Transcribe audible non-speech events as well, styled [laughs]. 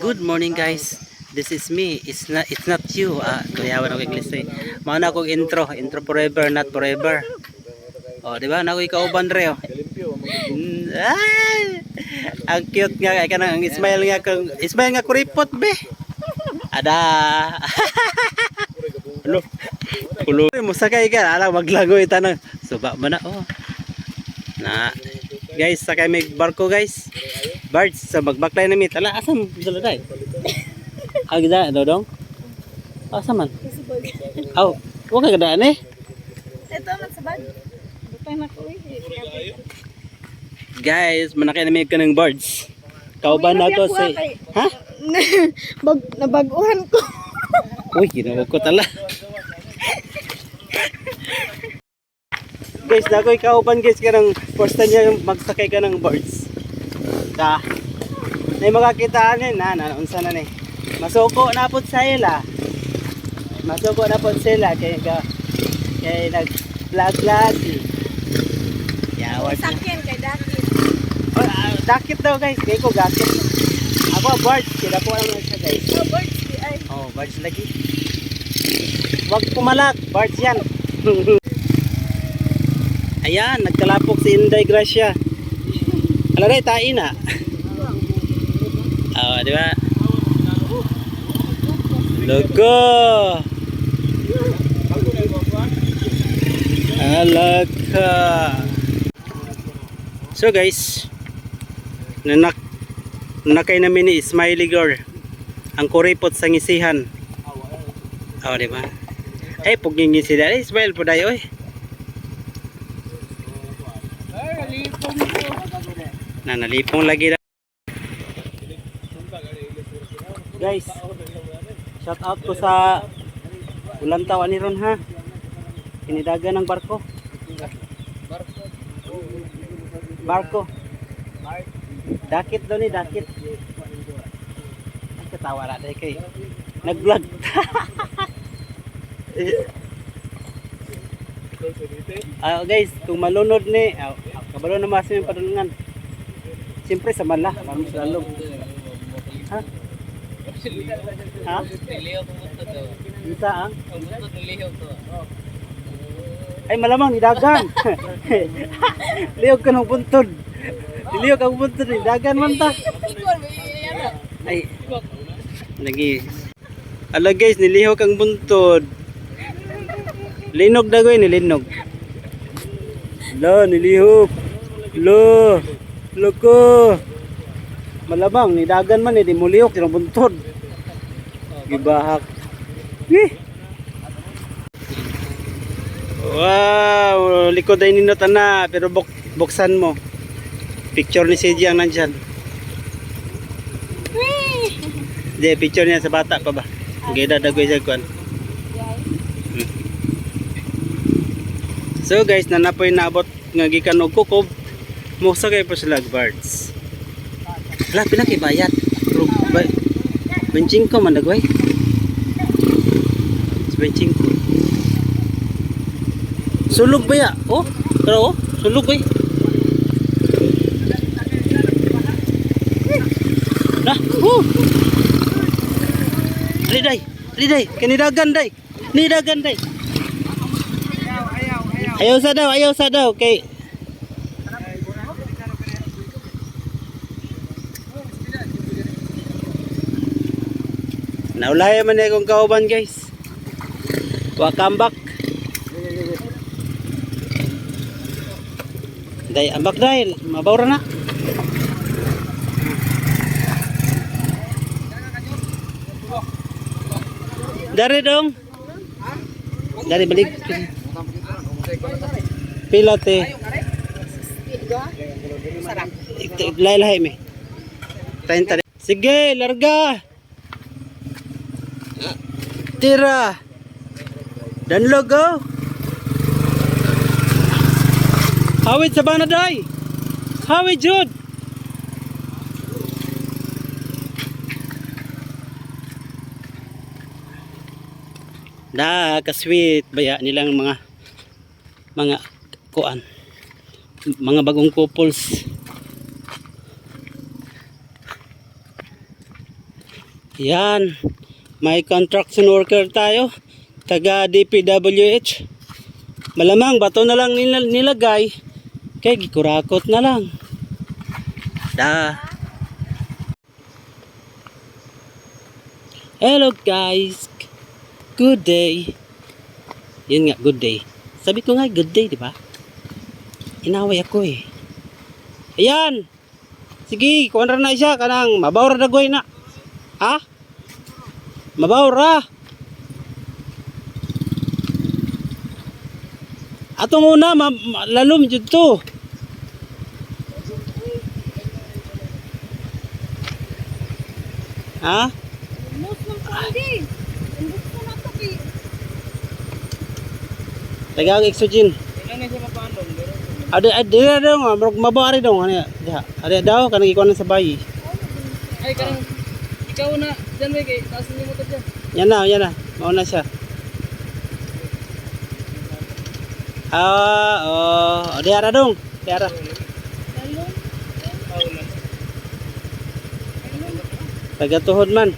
Good morning guys. This is me. It's not it's not you. Ah, kuyawan ako English eh. Mao na akong intro, intro forever not forever. Oh, di ba? Na ako ikauban re oh. Mm! Ang cute nga kay kanang ang smile nga kang smile nga kuripot be. Ada. [laughs] Ano? Kulo mo sakay ka ala maglagoy tanang. Suba man oh. Na guys, sakay may barko guys. Birds sa magbaklay na mit. Ala, asan dala day? Agda, dodong? Asa man? Aw, wa ka gadaan eh. Ito man sa bag. Butang na ko. Guys, manakay na may ka ng birds. Kauban na ako sa... Ha? [laughs] Bag, nabaguhan ko. Uy, ginawag ko tala. guys, na ako ikauban guys ka ng first time niya magsakay ka ng birds. Da. May makakitaan yun na, naunsa na ni. Masuko na po sa ila. Masuko na po sila kay ka kay nag vlog vlog. Yawat na. Sakyan kay Daki. Oh, ah, dakit daw guys, kay ko gakit. Ako birds, sila po ang siya guys. Oh, birds ay. Oh, birds lagi. Huwag pumalak, birds yan. [laughs] Ayan, nagkalapok si Inday Gracia. Alaray, tain na. Oh, di ba? Logo! Alaka! So guys, nanak nakay namin ni Smiley Girl ang kuripot sa ngisihan. Oh, di ba? Ay, puging ngisi dali, smile po dayo eh. Na nalipong lagi na. Guys, shout out ko sa ulang tawa ni Ron ha. Kinidagan ng barko. Barko. Dakit daw ni, dakit. Ang katawa na dahil kay. Nag-vlog. [laughs] Ah, guys, kung malunod ni, ah, kabalo na mas yung padulungan. Siyempre sa mala, parang sa lalog. Ha? Ha? Isa ang? Ay malamang nidagan. [laughs] Liyog ka ng buntod. Liyog ang buntod ni dagan man ta. Ay. Lagi. Ala guys, nilihok ang buntod. Linog dagoy ni linog. Lo, nilihok. Lo. Loko. Malamang ni dagan man eh, di mo lihok ang buntod. Gibahak. Eh. Wow, likod ay ninot na pero buk buksan mo. Picture ni CJ ang nandyan. Hindi, picture niya sa bata pa ba? Geda dagoy sa kwan. Hmm. So guys, nanapoy naabot nga gikan og kukob. Musa kay pa sila birds. Wala pila kay bayad. Pero ba, benching ko man dagway. Benching ko. Sulog ba ya? Oh, pero oh, sulog ba? Nah, oh. Ali day, ali day, kanidagan day. Nidagan day. Ayaw sa daw, ayaw sa daw kay Naulaya man akong kauban guys. Welcome back. Day, ambak dahil, mabawra na. Dari dong. Dari balik. Pilote. Ito, lahi-lahi mi. 30. Sige, larga. Tira. Dan logo. Hawid sa bana day. Hawid jud. Da kasweet baya nilang mga mga kuan mga bagong couples Yan. May construction worker tayo. Taga DPWH. Malamang bato na lang nila, nilagay. Kaya gikurakot na lang. Da. Hello guys. Good day. Yun nga, good day. Sabi ko nga, good day, di ba? Inaway ako eh. Ayan! Sige, kuwan na siya, kanang mabawra na na. Ha? Mabawra! Ato muna, ma ma- lalom jud to. Ha? Mus ng na to. Tagang oxygen. Ilan na siya mapandong? Ada ada ada dong, mabawari dong ano. Diha. Ada daw kanang ikuan sa bayi. Ay, karang ikaw na. Diyan, Wege. Taas niyo mo ito dyan. Yan na, yan na. Mauna siya. Ah, oh, di ara dong. Di ara. Dalong. Paulan. Taga tuhod man.